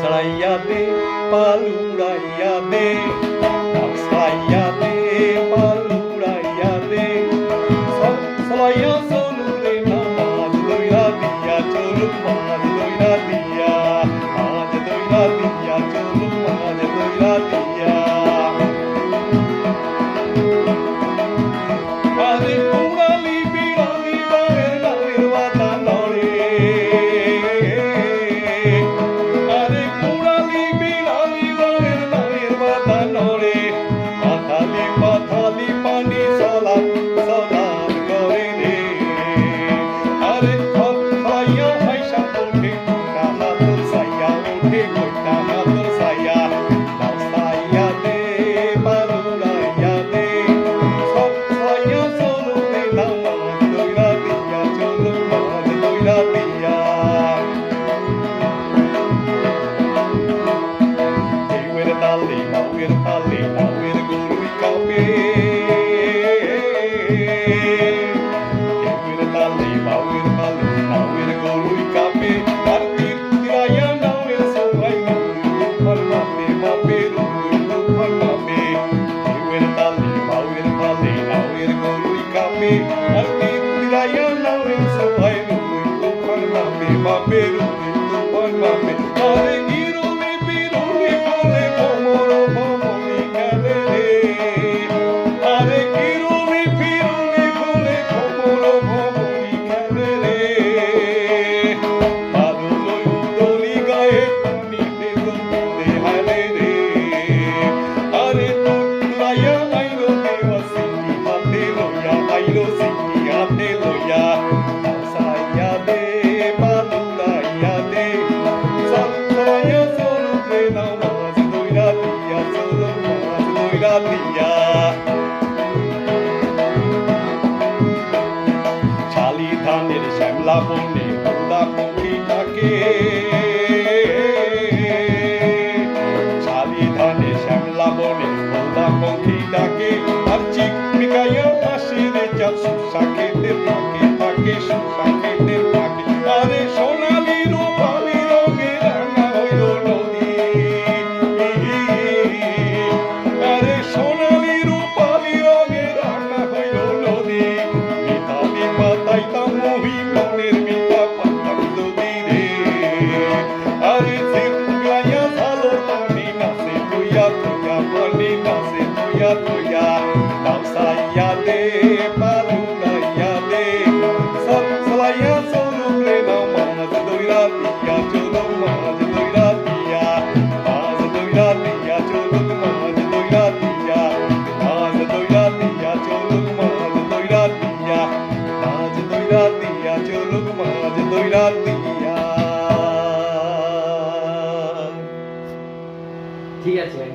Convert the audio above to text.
ছাড়াইয়া দে, পাল উড়াইয়া দে। পাল ছাড়াইয়া দে, পাল উড়াইয়া দে। চল চলাইয়া চলু রে নামাজ লইয়া দিয়া চলু মাজ লইয়া দিয়া মাজ লইয়া দিয়া চলু। দুর্গা পিয়া শালি ধানের শ্যামলা বনে কুড়া কুড়ি থাকে শালি ধানের শ্যামলা বনে কুড়া পঙ্খি ডাকে আর চিক পিকাইয়া মাসির চাল সুসা খেতে থাকে থাকে সুসা Hallelujah. ঠিক আছে